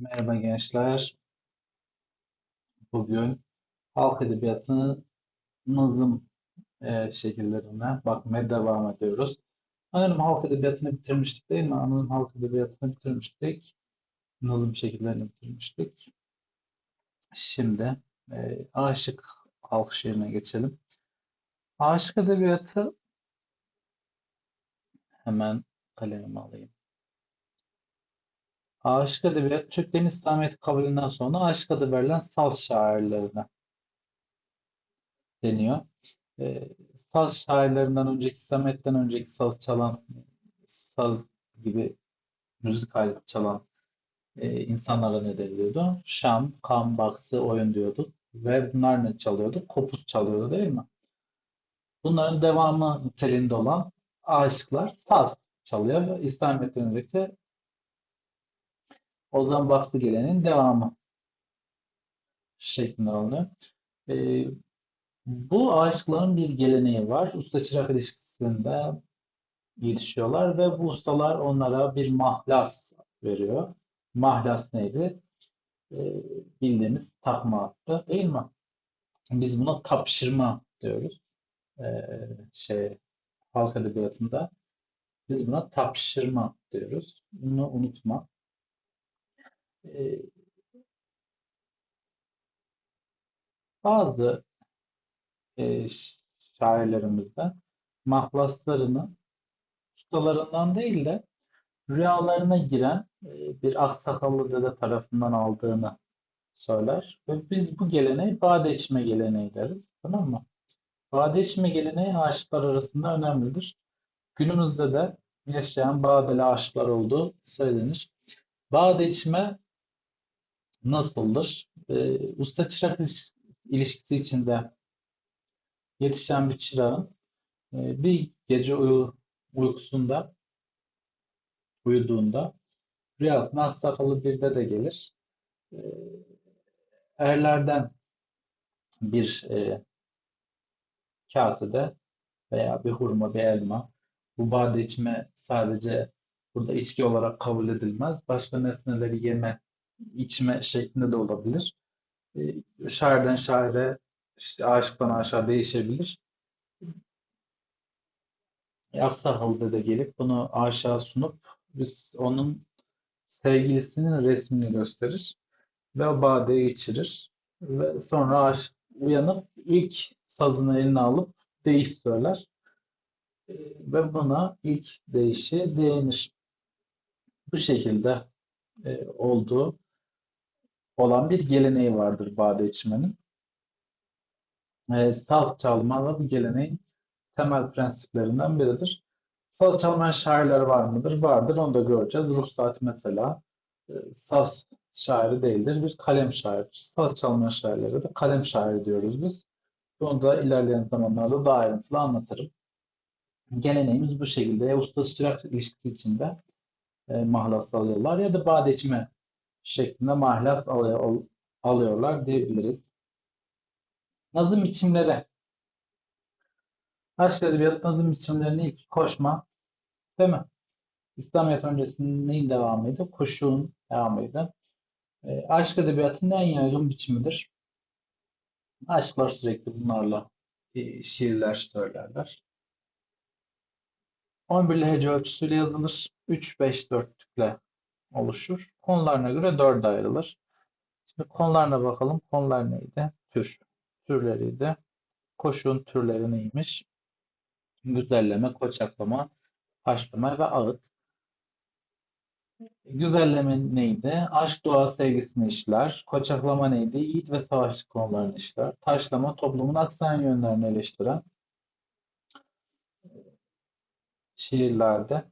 Merhaba gençler. Bugün halk edebiyatı nazım e, şekillerine bakmaya devam ediyoruz. Anonim halk edebiyatını bitirmiştik değil mi? Anonim halk edebiyatını bitirmiştik. Nazım şekillerini bitirmiştik. Şimdi e, aşık halk şiirine geçelim. Aşık edebiyatı hemen kalemimi alayım. Aşık edebiyat Türklerin İslamiyet kabulünden sonra aşık adı verilen saz şairlerine deniyor. Ee, saz şairlerinden önceki, Samet'ten önceki saz çalan, saz gibi müzik aleti çalan e, insanlara ne deniliyordu? Şam, kam, baksı, oyun diyorduk. Ve bunlar ne çalıyordu? Kopuz çalıyordu değil mi? Bunların devamı niteliğinde olan aşıklar saz çalıyor. İslamiyet'ten önceki Ozan Baksı geleneğin devamı şeklinde alınıyor. Ee, bu aşıkların bir geleneği var. Usta-çırak ilişkisinde yetişiyorlar ve bu ustalar onlara bir mahlas veriyor. Mahlas neydi? Ee, bildiğimiz takma attı değil mi? Biz buna tapşırma diyoruz. Ee, şey halk edebiyatında biz buna tapşırma diyoruz. Bunu unutma. Bazı e, şairlerimizden mahlaslarını ustalarından değil de rüyalarına giren e, bir aksakallı dede tarafından aldığını söyler. Ve biz bu geleneği bade içme geleneği deriz. Tamam mı? Bade içme geleneği aşıklar arasında önemlidir. Günümüzde de yaşayan badeli aşıklar olduğu söylenir. Bade içme nasıldır? E, usta çırak ilişkisi içinde yetişen bir çırağın e, bir gece uyu, uykusunda uyuduğunda rüyasına aksakallı bir dede gelir. E, erlerden bir e, kasede veya bir hurma, bir elma. Bu bade içme sadece burada içki olarak kabul edilmez. Başka nesneleri yeme, içme şeklinde de olabilir. E, şairden şaire, işte aşıktan aşağı değişebilir. Aksakallı da gelip bunu aşağı sunup biz onun sevgilisinin resmini gösterir ve o badeyi içirir ve sonra aşık uyanıp ilk sazını eline alıp değiş söyler E, ve buna ilk değişi değinir. Bu şekilde e, olduğu olan bir geleneği vardır bade içmenin. E, saz çalma da bu geleneğin temel prensiplerinden biridir. Saz çalmayan şairler var mıdır? Vardır. Onu da göreceğiz. Ruhsat mesela e, saz şairi değildir. Bir kalem şairidir. Saz çalmayan şairlere de kalem şairi diyoruz biz. Bunu da ilerleyen zamanlarda daha ayrıntılı anlatırım. Geleneğimiz bu şekilde. Ya ustası çırak ilişkisi içinde e, mahlas alıyorlar ya da bade içme şeklinde mahlas alıyor, alıyorlar diyebiliriz. Nazım biçimleri. Aşk edebiyat nazım biçimlerinin ilk koşma, değil mi? İslamiyet öncesinin neyin devamıydı? Koşuğun devamıydı. E, aşk edebiyatının en yaygın biçimidir. Aşklar sürekli bunlarla e, şiirler söylerler. 11'li hece ölçüsüyle yazılır. 3-5-4'lükle oluşur. Konularına göre 4'e ayrılır. Şimdi konularına bakalım. Konular neydi? Tür. Türleriydi. Koşun türleri neymiş? Güzelleme, koçaklama, haşlama ve ağıt. Güzelleme neydi? Aşk, doğa sevgisini işler. Koçaklama neydi? Yiğit ve savaşçı konularını işler. Taşlama toplumun aksayan yönlerini eleştiren şiirlerde.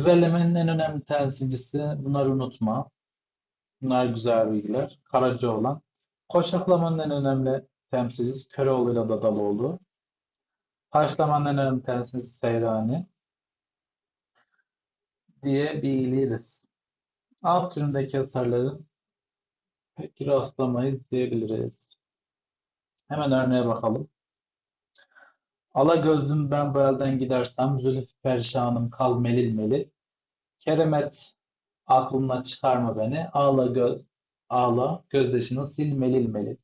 Güzellemenin en önemli temsilcisi, bunları unutma. Bunlar güzel bilgiler. Karacaoğlan. Koçaklamanın en önemli temsilcisi Köroğlu ile Dadaloğlu. Taşlamanın en önemli temsilcisi Seyrani diyebiliriz. Alt türündeki eserlerin pek rastlamayız diyebiliriz. Hemen örneğe bakalım. Ala gözlüm ben bu elden gidersem, zülfü perişanım kal melil melil. Keremet Aklımdan çıkarma beni. Ağla göz ağla gözyaşını sil melil melil.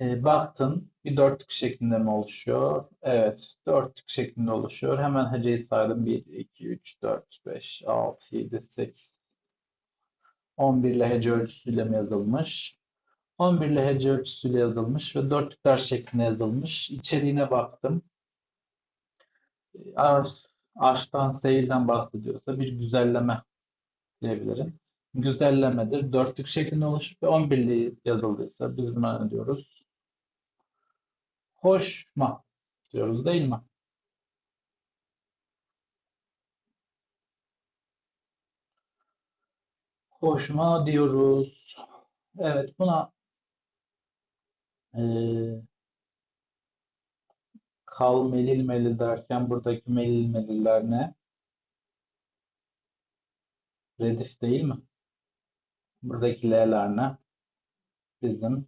E, baktın bir dörtlük şeklinde mi oluşuyor? Evet, dörtlük şeklinde oluşuyor. Hemen heceyi saydım. 1, 2, 3, 4, 5, 6, 7, 8. 11 ile hece ölçüsüyle mi yazılmış? 11 ile hece ölçüsüyle yazılmış ve dörtlükler şeklinde yazılmış. İçeriğine baktım. Ağaç, ağaçtan, seyirden bahsediyorsa bir güzelleme diyebilirim. Güzellemedir. Dörtlük şeklinde oluşup ve 11'li yazıldıysa biz buna ne diyoruz? Hoşma diyoruz değil mi? Hoşma diyoruz. Evet buna eee kal melil melil derken buradaki melil meliller ne? Redif değil mi? Buradaki L'ler ne? Bizim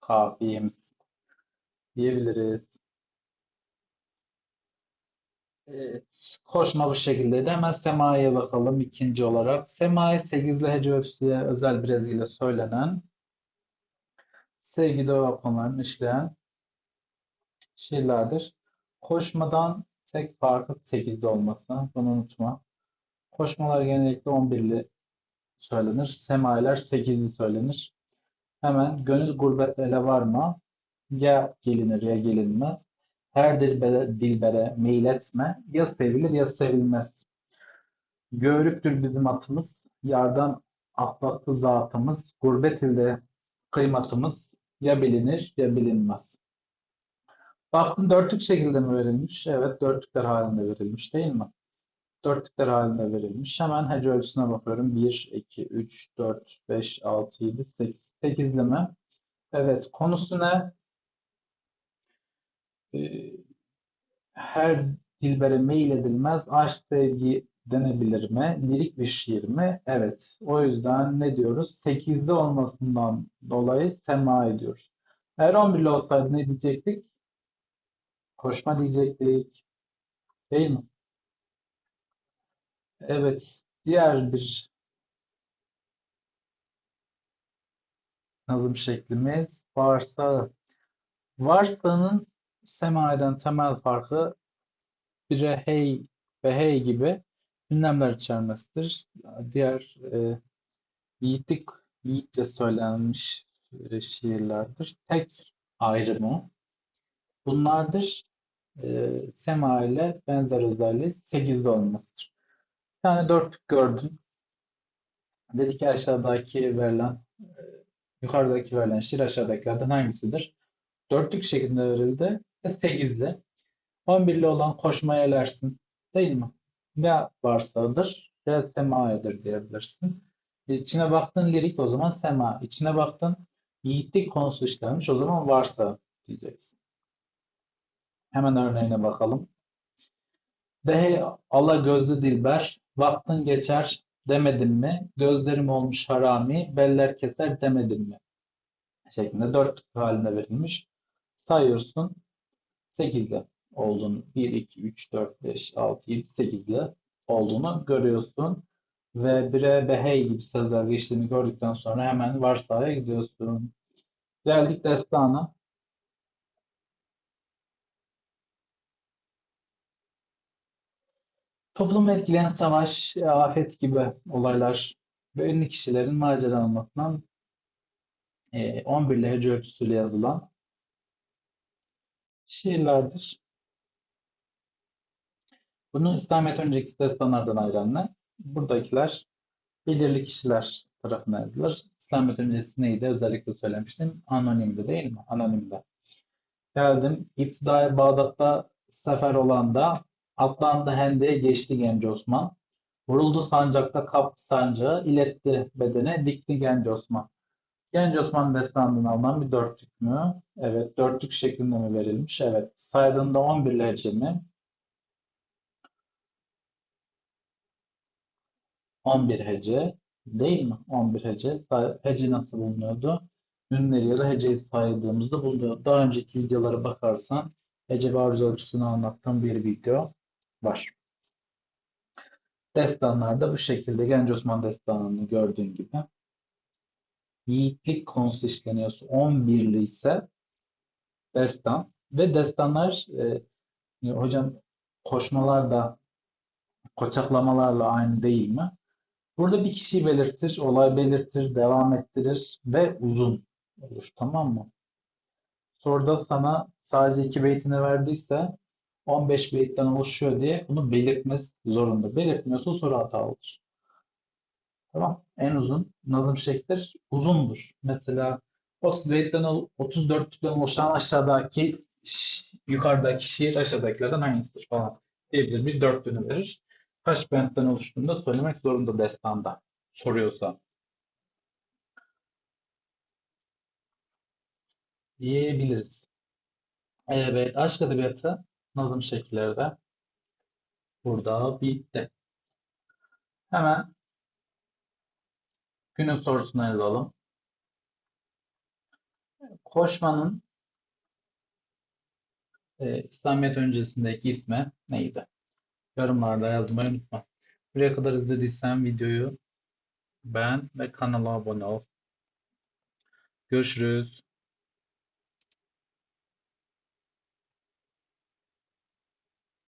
kafiyemiz diyebiliriz. Evet, koşma bu şekildeydi. Hemen semaya bakalım ikinci olarak. Semai 8'li hece özel bir yazıyla söylenen sevgi dua konularını işleyen şiirlerdir. Koşmadan tek farkı 8'de olması. Bunu unutma. Koşmalar genellikle 11'li söylenir. Semailer 8'li söylenir. Hemen gönül gurbet ele var mı? Ya gelinir ya gelinmez. Her dilbere, dilbere meyletme. Ya sevilir ya sevilmez. Göğrüktür bizim atımız. Yardan atlatlı zatımız. Gurbet ilde kıymatımız. Ya bilinir ya bilinmez. Baktın dörtlük şekilde mi verilmiş? Evet dörtlükler halinde verilmiş değil mi? Dörtlükler halinde verilmiş. Hemen hece ölçüsüne bakıyorum. 1, 2, 3, 4, 5, 6, 7, 8. 8'li mi? Evet. Konusu ne? Ee, her dilbere meyledilmez. Aşk sevgi denebilir mi? Lirik bir şiir mi? Evet. O yüzden ne diyoruz? 8'de olmasından dolayı sema ediyoruz. Eğer 11'li olsaydı ne diyecektik? Koşma diyecektik. Değil mi? Evet. Diğer bir nazım şeklimiz varsa varsanın semaiden temel farkı bire hey ve hey gibi ünlemler içermesidir. Diğer e, yiğitlik yiğitçe söylenmiş e, şiirlerdir. Tek ayrımı bunlardır. E, sema ile benzer özelliği 8'de olmasıdır. Bir tane dörtlük gördüm. Dedi ki aşağıdaki verilen e, yukarıdaki verilen şiir aşağıdakilerden hangisidir? Dörtlük şeklinde verildi ve sekizli. 11'li olan koşmaya elersin. Değil mi? Ya varsadır ya semayedir diyebilirsin. İçine baktın lirik o zaman sema. İçine baktın yiğitlik konusu işlenmiş o zaman varsa diyeceksin. Hemen örneğine bakalım. De hey ala gözlü dilber, vaktin geçer demedim mi? Gözlerim olmuş harami, beller keser demedim mi? Şeklinde dört halinde verilmiş. Sayıyorsun 8'le olduğunu 1, 2, 3, 4, 5, 6, 7, 8'le olduğunu görüyorsun. Ve bire behey gibi sözler geçtiğini gördükten sonra hemen varsaya gidiyorsun. Geldik destana. Toplumu etkileyen savaş, afet gibi olaylar ve ünlü kişilerin macera anlatılan e, 11 ile hece ölçüsüyle yazılan şiirlerdir. Bunu İslamiyet önceki destanlardan ayıran ne? Buradakiler belirli kişiler tarafından yazılır. İslamiyet öncesi neydi? Özellikle söylemiştim. Anonimdi değil mi? Anonimde. Geldim. İptidai Bağdat'ta sefer olan da atlandı Hende'ye geçti genç Osman. Vuruldu sancakta kaptı sancağı, iletti bedene, dikti genç Osman. Genç Osman destanından alınan bir dörtlük mü? Evet. Dörtlük şeklinde mi verilmiş? Evet. Saydığında 11 lehçe mi? 11 hece değil mi? 11 hece. Hece nasıl bulunuyordu? Ünleri ya da heceyi saydığımızda bulunuyor. Daha önceki videolara bakarsan hece ve aruz ölçüsünü anlattığım bir video var. Destanlarda bu şekilde Genç Osman Destanı'nı gördüğün gibi yiğitlik konusu işleniyorsa 11'li ise destan ve destanlar e, hocam koşmalar da koçaklamalarla aynı değil mi? Burada bir kişiyi belirtir, olay belirtir, devam ettirir ve uzun olur. Tamam mı? Soruda sana sadece iki beytini verdiyse 15 beytten oluşuyor diye bunu belirtmesi zorunda. Belirtmiyorsa soru hata olur. Tamam. En uzun nazım şeklidir. Uzundur. Mesela 30 beytten ol- 34'ten oluşan aşağıdaki yukarıdaki şiir aşağıdakilerden hangisidir falan diyebilir. Bir dörtlüğünü verir. Kaç bentten oluştuğunu da söylemek zorunda destanda. Soruyorsa. Diyebiliriz. Evet. Aşk edebiyatı nazım şekilleri de burada bitti. Hemen günün sorusuna yazalım. Koşmanın e, İslamiyet öncesindeki ismi neydi? Yorumlarda yazmayı unutma. Buraya kadar izlediysen videoyu beğen ve kanala abone ol. Görüşürüz.